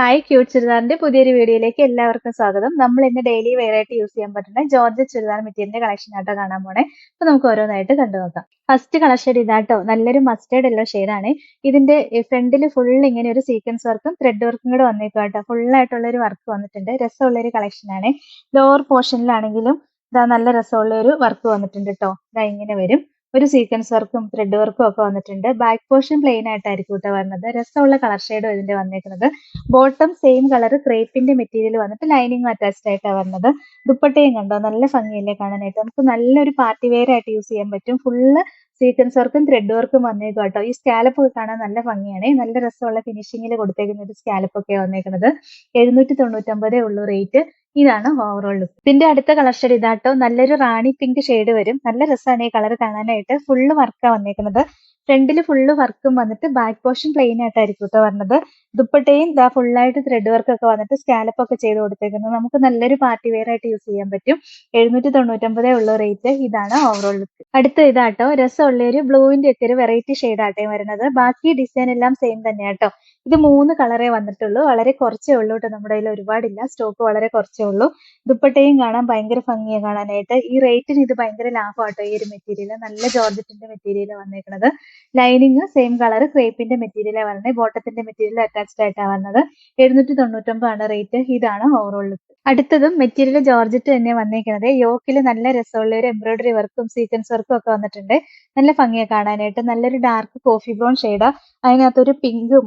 Hi cute ചുരിദാറിന്റെ പുതിയൊരു വീഡിയോയിലേക്ക് എല്ലാവർക്കും സ്വാഗതം. നമ്മൾ ഇന്ന് ഡെയിലി വെയർ ആയിട്ട് യൂസ് ചെയ്യാൻ പറ്റുന്ന ജോർജ് ചുരിദാർ മെറ്റീരിയലിന്റെ കളക്ഷൻ ആട്ടോ കാണാൻ പോണേ. അപ്പൊ നമുക്ക് ഓരോന്നായിട്ട് കണ്ടു നോക്കാം. ഫസ്റ്റ് കളക്ഷൻ ഇതാട്ടോ. നല്ലൊരു മസ്റ്റേർഡ് ഷെയ്ഡ് ആണ്. ഇതിന്റെ ഫ്രണ്ടിൽ ഫുൾ ഇങ്ങനെ ഒരു സീക്വൻസ് വർക്കും ത്രെഡ് വർക്കും കൂടെ വന്നേക്കും ഫുൾ ആയിട്ടുള്ള ഒരു വർക്ക് വന്നിട്ടുണ്ട്. രസമുള്ള ഒരു കളക്ഷൻ ആണ് ലോവർ പോർഷനിലാണെങ്കിലും ഇതാ നല്ല രസമുള്ള ഒരു വർക്ക് വന്നിട്ടുണ്ട് കേട്ടോ ഇതാ ഇങ്ങനെ വരും. ഒരു സീക്വൻസ് വർക്കും ത്രെഡ് വർക്കും ഒക്കെ വന്നിട്ടുണ്ട്. ബാക്ക് പോർഷൻ പ്ലെയിൻ ആയിട്ടായിരിക്കും കേട്ടോ വരുന്നത് രസമുള്ള കളർ ഷെയ്ഡും ഇതിന്റെ വന്നേക്കുന്നത്. ബോട്ടം സെയിം കളർ ക്രേപ്പിന്റെ മെറ്റീരിയൽ വന്നിട്ട് ലൈനിങ് അറ്റാച്ച്ഡ് ആയിട്ടാണ് വരുന്നത് ദുപ്പട്ടയും കണ്ടോ? നല്ല ഭംഗിയല്ലേ കാണാനായിട്ട്. നമുക്ക് നല്ലൊരു പാർട്ടി വെയർ ആയിട്ട് യൂസ് ചെയ്യാൻ പറ്റും. ഫുള്ള് സീക്വൻസ് വർക്കും ത്രെഡ് വർക്കും വന്നേക്കും കേട്ടോ ഈ സ്കാലപ്പ് കാണാൻ നല്ല ഭംഗിയാണ്. നല്ല രസമുള്ള ഫിനിഷിങ്ങിൽ കൊടുത്തേക്കുന്ന ഒരു സ്കാലപ്പ് ഒക്കെ വന്നേക്കുന്നത് എഴുന്നൂറ്റി തൊണ്ണൂറ്റൊമ്പതേ ഉള്ളൂ റേറ്റ് ഇതാണ് ഓവറോൾ ലുക്ക് ഇതിന്റെ അടുത്ത കളർ ഷെയ്ഡ് ഇതാട്ടോ. നല്ലൊരു റാണി പിങ്ക് ഷെയ്ഡ് വരും. നല്ല രസമാണ് ഈ കളർ കാണാനായിട്ട്. ഫുള്ള് വർക്കാണ് വന്നേക്കുന്നത്. ഫ്രണ്ടിൽ ഫുള്ള് വർക്കും വന്നിട്ട് ബാക്ക് പോർഷൻ പ്ലെയിൻ ആയിട്ടായിരിക്കും കേട്ടോ വന്നത് ദുപ്പട്ടയും ഇതാ ഫുള്ളായിട്ട് ത്രെഡ് വർക്ക് ഒക്കെ വന്നിട്ട് സ്കാലപ്പ് ഒക്കെ ചെയ്ത് കൊടുത്തേക്കുന്നത്. നമുക്ക് നല്ലൊരു പാർട്ടി വെയർ ആയിട്ട് യൂസ് ചെയ്യാൻ പറ്റും. എഴുന്നൂറ്റി തൊണ്ണൂറ്റൊമ്പതേ ഉള്ള റേറ്റ് ഇതാണ് ഓവറോൾ ലുക്ക് അടുത്ത ഇതാട്ടോ. രസമുള്ള ഒരു ബ്ലൂവിന്റെ ഒക്കെ ഒരു വെറൈറ്റി ഷെയ്ഡ് ആട്ടെ വരുന്നത്. ബാക്കി ഡിസൈൻ എല്ലാം സെയിം തന്നെയാട്ടോ ഇത് മൂന്ന് കളറേ വന്നിട്ടുള്ളൂ. വളരെ കുറച്ചേ ഉള്ളൂ കേട്ടോ നമ്മുടെ കയ്യിൽ ഒരുപാടില്ല. സ്റ്റോക്ക് വളരെ കുറച്ചേ ഉള്ളൂ. ദുപ്പട്ടയും കാണാൻ ഭയങ്കര ഭംഗിയാണ് കാണാനായിട്ട്. ഈ റേറ്റിന് ഇത് ഭയങ്കര ലാഭമാട്ടോ ഈ ഒരു മെറ്റീരിയൽ നല്ല ജോർജറ്റിന്റെ മെറ്റീരിയൽ വന്നേക്കുന്നത് ലൈനിങ് സെയിം കളർ ക്രേപ്പിന്റെ മെറ്റീരിയലാണ് വരുന്നത് ബോട്ടത്തിന്റെ മെറ്റീരിയൽ അറ്റാച്ച്ഡ് ആയിട്ടാണ് വരുന്നത് എഴുന്നൂറ്റി തൊണ്ണൂറ്റൊമ്പതാണ് റേറ്റ് ഇതാണ് ഓവറോൾ ലുക്ക് അടുത്തതും മെറ്റീരിയൽ ജോർജറ്റ് തന്നെ വന്നിരിക്കുന്നത് യോക്കിൽ നല്ല രസമുള്ള ഒരു എംബ്രോയിഡറി വർക്കും സീക്വൻസ് വർക്കും ഒക്കെ വന്നിട്ടുണ്ട്. നല്ല ഭംഗിയെ കാണാനായിട്ട്. നല്ലൊരു ഡാർക്ക് കോഫി ബ്രൗൺ ഷെയ്ഡ് അതിനകത്തൊരു പിങ്കും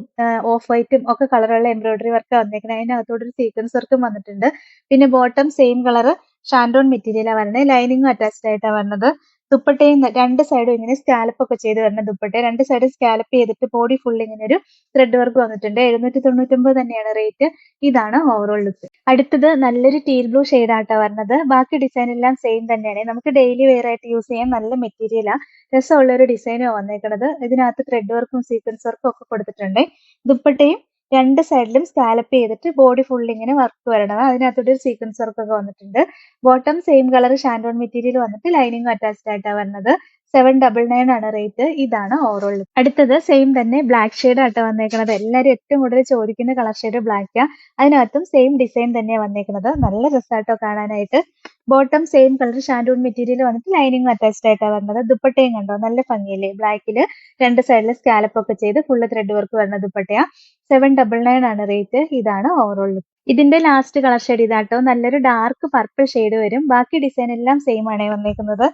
ഓഫ് വൈറ്റും ഒക്കെ കളറുള്ള എംബ്രോയിഡറി വർക്ക് വന്നേക്കുന്നത് അതിനകത്തോടെ ഒരു സീക്വൻസ് വർക്കും വന്നിട്ടുണ്ട്. പിന്നെ ബോട്ടം സെയിം കളർ ഷാൻഡോൺ മെറ്റീരിയലാണ് വരുന്നത് ലൈനിങ്ങും അറ്റാച്ച്ഡ് ആയിട്ടാണ് വരുന്നത് ദുപ്പട്ടയും രണ്ട് സൈഡും ഇങ്ങനെ സ്കാലപ്പ് ഒക്കെ ചെയ്ത് വരുന്ന ദുപ്പട്ട. രണ്ട് സൈഡ് സ്കാലപ്പ് ചെയ്തിട്ട് ബോഡി ഫുൾ ഇങ്ങനെ ഒരു ത്രെഡ് വർക്ക് വന്നിട്ടുണ്ട്. എഴുന്നൂറ്റി തൊണ്ണൂറ്റൊമ്പത് തന്നെയാണ് റേറ്റ് ഇതാണ് ഓവറോൾ ലുക്ക് അടുത്തത് നല്ലൊരു ടീൽ ബ്ലൂ ആട്ടോ വരുന്നത് ബാക്കി ഡിസൈൻ എല്ലാം സെയിം തന്നെയാണ്. നമുക്ക് ഡെയിലി വെയർ ആയിട്ട് യൂസ് ചെയ്യാൻ നല്ല മെറ്റീരിയലാണ് രസമുള്ള ഒരു ഡിസൈനോ വന്നേക്കുന്നത് ഇതിനകത്ത് ത്രെഡ് വർക്കും സീക്വൻസ് വർക്കും ഒക്കെ കൊടുത്തിട്ടുണ്ട്. ദുപ്പട്ടയും രണ്ട് സൈഡിലും സ്കാലപ്പ് ചെയ്തിട്ട് ബോഡി ഫുൾ ഇങ്ങനെ വർക്ക് വരണം. അതിനകത്തോട്ട് ഒരു സീക്വൻസ് വർക്ക് ഒക്കെ വന്നിട്ടുണ്ട്. ബോട്ടം സെയിം കളർ ഷാൻഡോൺ മെറ്റീരിയൽ വന്നിട്ട് ലൈനിങ് അറ്റാച്ച്ഡ് ആയിട്ടാണ് വരുന്നത് സെവൻ ഡബിൾ നയൻ ആണ് റേറ്റ് ഇതാണ് ഓവറോൾ അടുത്തത് സെയിം തന്നെ ബ്ലാക്ക് ഷെയ്ഡ് ആട്ടോ വന്നേക്കുന്നത് എല്ലാവരും ഏറ്റവും കൂടുതൽ ചോദിക്കുന്ന കളർ ഷെയ്ഡ് ബ്ലാക്കാണ് അതിനകത്തും സെയിം ഡിസൈൻ തന്നെയാണ് വന്നേക്കുന്നത് നല്ല രസമായിട്ടോ കാണാനായിട്ട്. Bottom same colour shantoon material വന്നിട്ട് ലൈനിങ് അറ്റാച്ച്ഡ് ആയിട്ടാണ് വരുന്നത്. ദുപ്പട്ടയും കണ്ടോ? നല്ല ഭംഗിയല്ലേ? ബ്ലാക്കിൽ രണ്ട് സൈഡിൽ സ്കാലപ്പ് ഒക്കെ ചെയ്ത് ഫുള്ള് ത്രെഡ് വർക്ക് വരുന്ന ദുപ്പട്ടയാ. സെവൻ ഡബിൾ നയൻ ആണ് റേറ്റ് ഇതാണ് ഓവറോൾ ലുക്ക് ഇതിന്റെ ലാസ്റ്റ് കളർ ഷെയ്ഡ് ഇതാട്ടോ. നല്ലൊരു ഡാർക്ക് പർപ്പിൾ ഷെയ്ഡ് വരും. ബാക്കി ഡിസൈൻ എല്ലാം സെയിം ആണ് വന്നേക്കുന്നത്.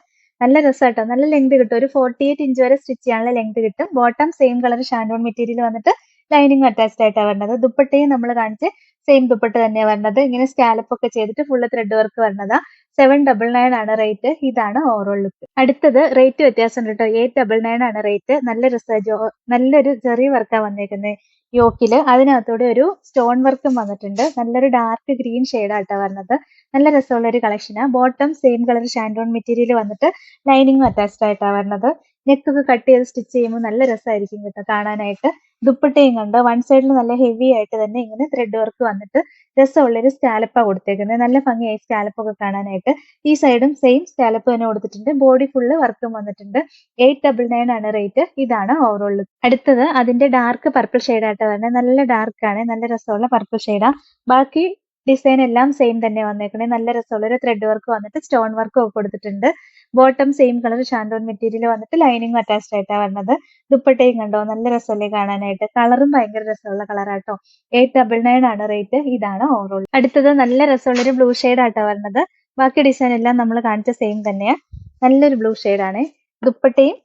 നല്ല രസമാട്ടോ നല്ല ലെങ്ത് കിട്ടും. ഒരു ഫോർട്ടി എയ്റ്റ് ഇഞ്ച് വരെ സ്റ്റിച്ച് ചെയ്യാനുള്ള ലെങ്ത് കിട്ടും. ബോട്ടം സെയിം കളർ ഷാൻഡോൺ മെറ്റീരിയൽ വന്നിട്ട് ലൈനിങ് അറ്റാച്ച്ഡ് ആയിട്ടാണ് വരുന്നത്. ദുപ്പട്ടയും നമ്മൾ കാണിച്ച് സെയിം ദുപ്പട്ട തന്നെ വരുന്നത് ഇങ്ങനെ സ്കാലപ്പ് ഒക്കെ ചെയ്തിട്ട് ഫുള്ള് ത്രെഡ് വർക്ക് വരുന്നതാ സെവൻ ഡബിൾ നയൻ ആണ് റേറ്റ് ഇതാണ് ഓവറോൾ ലുക്ക് അടുത്തത് റേറ്റ് വ്യത്യാസം ഉണ്ട് കേട്ടോ. എയ്റ്റ് ഡബിൾ നയൻ ആണ് റേറ്റ് നല്ല റിസർച്ച് നല്ലൊരു ചെറിയ വർക്കാണ് വന്നേക്കുന്നത് യോക്കിൽ അതിനകത്തൂടെ ഒരു സ്റ്റോൺ വർക്കും വന്നിട്ടുണ്ട്. നല്ലൊരു ഡാർക്ക് ഗ്രീൻ ഷെയ്ഡായിട്ടാ വരുന്നത് നല്ല രസമുള്ള ഒരു കളക്ഷനാണ് bottom same colour shantoon material വന്നിട്ട് ലൈനിങ്ങും അറ്റാച്ച്ഡ് ആയിട്ടാണ് വരുന്നത് നെക്ക് ഒക്കെ കട്ട് ചെയ്ത് സ്റ്റിച്ച് ചെയ്യുമ്പോൾ നല്ല രസമായിരിക്കും കേട്ടോ കാണാനായിട്ട്. ദുപ്പട്ടയും കണ്ട് വൺ സൈഡിൽ നല്ല ഹെവി ആയിട്ട് തന്നെ ഇങ്ങനെ ത്രെഡ് വർക്ക് വന്നിട്ട് രസമുള്ളൊരു സ്കാലപ്പാണ് കൊടുത്തേക്കുന്നത് നല്ല ഭംഗിയായി സ്റ്റാലപ്പൊക്കെ കാണാനായിട്ട്. ഈ സൈഡും സെയിം സ്റ്റാലപ്പ് തന്നെ കൊടുത്തിട്ടുണ്ട്. ബോഡി ഫുള്ള് വർക്കും വന്നിട്ടുണ്ട്. എയ്റ്റ് ഡബിൾ നയൻ ആണ് റേറ്റ് ഇതാണ് ഓവറോൾ അടുത്തത് അതിന്റെ ഡാർക്ക് പർപ്പിൾ ഷെയ്ഡായിട്ട് വരുന്നത് നല്ല ഡാർക്ക് ആണ്. നല്ല രസമുള്ള പർപ്പിൾ ഷെയ്ഡാ ബാക്കി ഡിസൈൻ എല്ലാം സെയിം തന്നെ വന്നേക്കണേ. നല്ല രസമുള്ള ഒരു ത്രെഡ് വർക്ക് വന്നിട്ട് സ്റ്റോൺ വർക്കും ഒക്കെ കൊടുത്തിട്ടുണ്ട്. ബോട്ടം സെയിം കളർ ഷാൻഡോൺ മെറ്റീരിയൽ വന്നിട്ട് ലൈനിങ് അറ്റാച്ച്ഡ് ആയിട്ടാണ് വരുന്നത് ദുപ്പട്ടയും കണ്ടോ? നല്ല രസമല്ലേ കാണാനായിട്ട്. കളറും ഭയങ്കര രസമുള്ള കളറാട്ടോ എയ്റ്റ് ഡബിൾ നയൻ ആണ് റേറ്റ് ഇതാണ് ഓവറോൾ അടുത്തത് നല്ല രസമുള്ള ഒരു ബ്ലൂ ഷെയ്ഡ് ആട്ടോ വരുന്നത് ബാക്കി ഡിസൈൻ എല്ലാം നമ്മൾ കാണിച്ച സെയിം തന്നെയാണ് നല്ലൊരു ബ്ലൂ ആണ്. ദുപ്പട്ടയും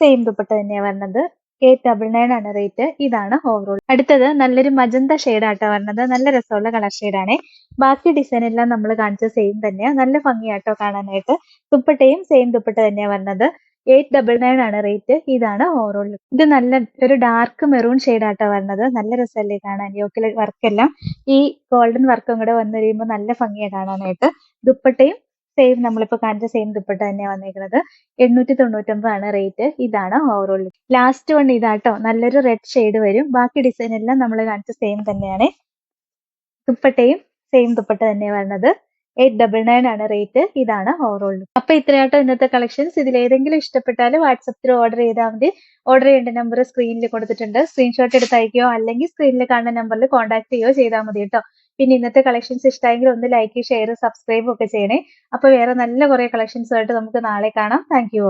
സെയിം ദുപ്പട്ട തന്നെയാണ് വരുന്നത് എയ്റ്റ് ഡബിൾ നയൻ ആണ് റേറ്റ് ഇതാണ് ഓവറോൾ അടുത്തത് നല്ലൊരു മജന്ത ഷെയ്ഡ് ആട്ടോ വരുന്നത് നല്ല രസമുള്ള കളർ ഷെയ്ഡാണ് ബാക്കി ഡിസൈൻ എല്ലാം നമ്മൾ കാണിച്ച സെയിം തന്നെയാണ് നല്ല ഭംഗിയാട്ടോ കാണാനായിട്ട്. ദുപ്പട്ടയും സെയിം ദുപ്പട്ട തന്നെയാണ് വരുന്നത് എയ്റ്റ് ഡബിൾ നയൻ ആണ് റേറ്റ് ഇതാണ് ഓവറോൾ ഇത് നല്ല ഒരു ഡാർക്ക് മെറൂൺ ഷെയ്ഡ് ആട്ടോ വരുന്നത് നല്ല രസമല്ലേ കാണാൻ. യോക്കിലെ വർക്കെല്ലാം ഈ ഗോൾഡൻ വർക്കും കൂടെ വന്നു കഴിയുമ്പോൾ നല്ല ഭംഗിയാണ് കാണാനായിട്ട്. ദുപ്പട്ടയും സെയിം നമ്മളിപ്പോ കാണിച്ച സെയിം ദുപ്പട്ട തന്നെയാണ് വന്നേക്കുന്നത് എണ്ണൂറ്റി തൊണ്ണൂറ്റൊമ്പതാണ് റേറ്റ് ഇതാണ് ഓവറോൾ ലാസ്റ്റ് വൺ ഇതാട്ടോ. നല്ലൊരു റെഡ് ഷെയ്ഡ് വരും. ബാക്കി ഡിസൈൻ എല്ലാം നമ്മൾ കാണിച്ച സെയിം തന്നെയാണ്. ദുപ്പട്ടയും സെയിം ദുപ്പട്ട തന്നെയാണ് വരുന്നത് എയ്റ്റ് ഡബിൾ നയൻ ആണ് റേറ്റ് ഇതാണ് ഓവറോൾ അപ്പൊ ഇത്രയാട്ടോ ഇന്നത്തെ കളക്ഷൻസ് ഇതിൽ ഏതെങ്കിലും ഇഷ്ടപ്പെട്ടാൽ വാട്സപ്പിൽ ഓർഡർ ചെയ്താൽ മതി. ഓർഡർ ചെയ്യേണ്ട നമ്പർ സ്ക്രീനിൽ കൊടുത്തിട്ടുണ്ട്. സ്ക്രീൻഷോട്ട് എടുത്ത് അയക്കുകയോ അല്ലെങ്കിൽ സ്ക്രീനിൽ കാണുന്ന നമ്പറിൽ കോൺടാക്ട് ചെയ്യുകയോ ചെയ്താൽ മതി കേട്ടോ. പിന്നെ ഇന്നത്തെ കളക്ഷൻസ് ഇഷ്ടമെങ്കിൽ ഒന്ന് ലൈക്ക് ഷെയർ സബ്സ്ക്രൈബ് ഒക്കെ ചെയ്യണേ. അപ്പൊ വേറെ നല്ല കുറെ കളക്ഷൻസ് ആയിട്ട് നമുക്ക് നാളെ കാണാം. Thank you